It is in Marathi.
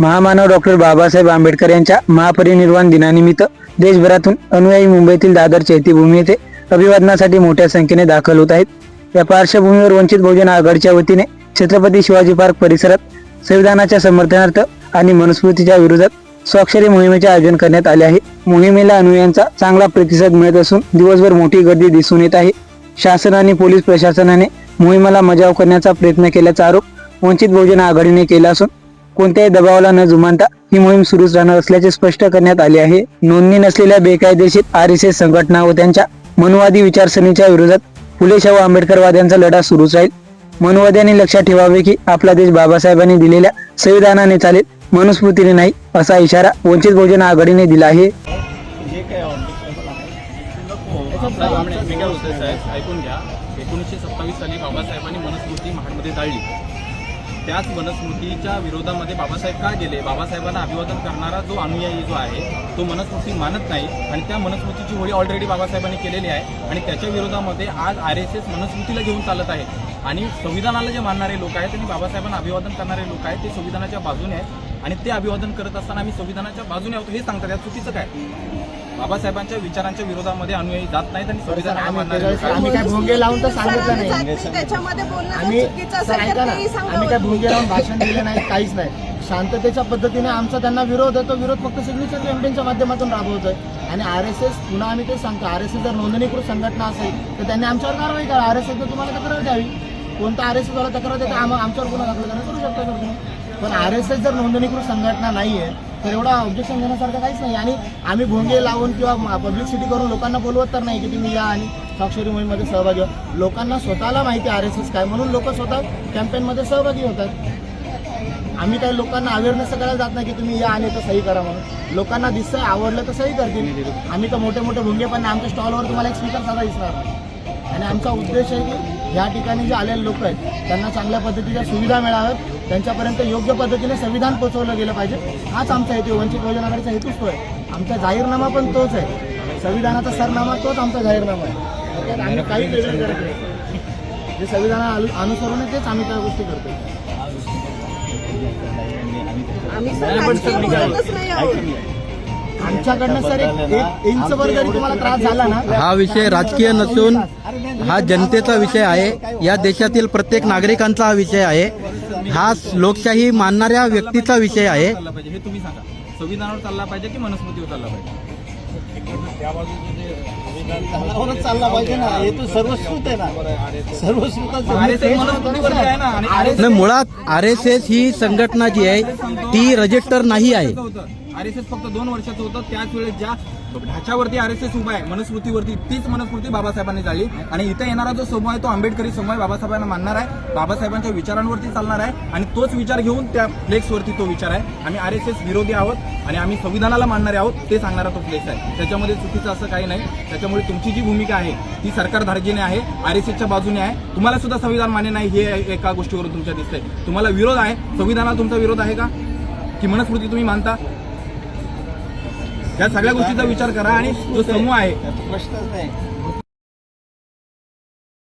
महामानव डॉक्टर बाबासाहेब आंबेडकर यांच्या महापरिनिर्वाण दिनानिमित्त देशभरातून अनुयायी मुंबईतील दादर चैत्यभूमी येथे अभिवादनासाठी मोठ्या संख्येने दाखल होत आहेत. या पार्श्वभूमीवर वंचित बहुजन आघाडीच्या वतीने छत्रपती शिवाजी पार्क परिसरात संविधानाच्या समर्थनार्थ आणि मनुस्मृतीच्या विरोधात स्वाक्षरी मोहिमेचे आयोजन करण्यात आले आहे. मोहिमेला अनुयायांचा चांगला प्रतिसाद मिळत असून दिवसभर मोठी गर्दी दिसून येत आहे. शासन आणि पोलीस प्रशासनाने मोहिमेला मजाव करण्याचा प्रयत्न केल्याचा आरोप वंचित बहुजन आघाडीने केला असून कोणत्याही दबावाला न जुमानता ही मोहीम सुरूच राहणार असल्याचे स्पष्ट करण्यात आले आहे. नोंदणी नसलेल्या बेकायदेशीर आर एस एस संघटना व त्यांच्या मनुवादी विचारसरणीच्या विरोधात फुले शाहू आंबेडकरवाद्यांचा लढा सुरूच राहील. मनुवाद्यांनी लक्षात ठेवावे की आपला देश बाबासाहेबांनी दिलेल्या संविधानाने चालेल मनुस्मृतीने नाही असा इशारा वंचित बहुजन आघाडीने दिला आहे. एकोणीसशे सत्तावीस साली बाबासाहेबांनी मनुस्मृती महाडमध्ये जाळली. त्याच मनस्मृतीच्या विरोधामध्ये बाबासाहेब का गेले? बाबासाहेबांना अभिवादन करणारा जो अनुयायी जो आहे तो मनस्मृती मानत नाही आणि त्या मनस्मृतीची होळी ऑलरेडी बाबासाहेबांनी केलेली आहे आणि त्याच्या विरोधामध्ये आज आर एस एस मनस्मृतीला घेऊन चालत आहे. आणि संविधानाला जे मानणारे लोक आहेत आणि बाबासाहेबांना अभिवादन करणारे लोक आहेत ते संविधानाच्या बाजूने आहेत आणि ते अभिवादन करत असताना आम्ही संविधानाच्या बाजूने आहोत हे सांगतात. या चुकीचं काय? बाबासाहेबांच्या विचारांच्या विरोधामध्ये अनुयायी जात नाहीत आणि. आम्ही काय भोंगे लावून तर सांगितलं नाही. त्याच्यामध्ये आम्ही सर ऐका ना. काय भोंगे लावून भाषण दिलं नाही काहीच नाही. शांततेच्या पद्धतीने आमचा त्यांना विरोध आहे तो विरोध फक्त सिग्नेचर कॅम्पेनच्या माध्यमातून राबवतोय. आणि आर एस एस पुन्हा आम्ही ते सांगतो. आर एस एस जर नोंदणीकृत संघटना असेल तर त्यांनी आमच्यावर कारवाई करा. आर एस एस तुम्हाला तक्रार द्यावी. कोणता आर एस एस वाला तक्रार देते आम- आमच्यावर गुन्हा दाखल करा. करू शकता तुम्ही? पण आर एस एस जर नोंदणीकृत संघटना नाही आहे तर एवढा ऑब्जेक्शन देण्यासारखं काहीच नाही. आणि आम्ही भोंगे लावून किंवा पब्लिसिटी करून लोकांना बोलवत तर नाही की तुम्ही या आणि स्वाक्षरी मोहीममध्ये सहभागी व्हा. लोकांना स्वतःला माहिती आर एस एस काय. म्हणून लोक स्वतः कॅम्पेनमध्ये सहभागी होतात. आम्ही काही लोकांना अवेअरनेस करायला जात नाही की तुम्ही या आणि तर सही करा म्हणून. लोकांना दिसतंय आवडलं तर सही करतील. आम्ही तर मोठे मोठे भोंगे पण आमच्या स्टॉलवर तुम्हाला एक स्पीकर साधा दिसणार. आणि आमचा उद्देश आहे की या ठिकाणी जे आलेले लोक आहेत त्यांना चांगल्या पद्धतीच्या सुविधा मिळाव्यात. त्यांच्यापर्यंत योग्य पद्धतीने संविधान पोहोचवलं गेलं पाहिजे. हाच आमचा हेतू वंचित बहुजन आघाडीचा हेतूच तो आहे. आमचा जाहीरनामा पण तोच आहे. संविधानाचा सरनामा तोच आमचा जाहीरनामा आहे. त्यात आम्ही काही वेगळं करत नाही. जे संविधाना अनुसरून आहे तेच आम्ही त्या गोष्टी करतो आमच्याकडनं सर एक एक इंचभर जरी तुम्हाला त्रास झाला ना हा विषय राजकीय नसून हा जनतेचा विषय आहे. या देशातील प्रत्येक नागरिकांचा हा विषय आहे. हा लोकशाही मानणाऱ्या व्यक्तीचा विषय आहे. चालला पाहिजे हे तुम्ही सांगा. संविधानावर चालला पाहिजे की मनुस्मृतीवर चालला पाहिजे? संविधानावरच चालला पाहिजे ना. हे तर सर्वस्कृत आहे ना. सर्वस्कृत RSS मनुस्मृतीवरती आहे ना. आणि RSS नाही, मुळात आर एस एस ही संघटना जी आहे ती रजिस्टर नाही आहे. आर एस एस फक्त दोन वर्षाचं होतं. त्याच वेळेस ज्या ढाच्यावरती आर एस एस उभा आहे मनुस्मृतीवरती तीच मनुस्मृती बाबासाहेबांनी झाली आणि इथे येणारा जो समूह आहे तो आंबेडकरी समूह आहे बाबासाहेबांना मानणार आहे. बाबासाहेबांच्या विचारांवरती चालणार आहे. आणि तोच विचार घेऊन त्या फ्लेक्सवरती तो विचार आहे. आम्ही आर एस एस विरोधी आहोत आणि आम्ही संविधानाला मानणारे आहोत ते सांगणारा तो फ्लेक्स आहे. त्याच्यामध्ये चुकीचं असं काही नाही. त्याच्यामुळे तुमची जी भूमिका आहे ती सरकार धार्जीने आहे आर एस एसच्या बाजूने आहे. तुम्हाला सुद्धा संविधान मान्य नाही हे एका गोष्टीवरून तुमच्या दिसतंय. तुम्हाला विरोध आहे. संविधानाला तुमचा विरोध आहे का? की मनस्मृती तुम्ही मानता? या सगळ्या गोष्टीचा विचार करा आणि जो समूह आहे प्रश्नच नाही.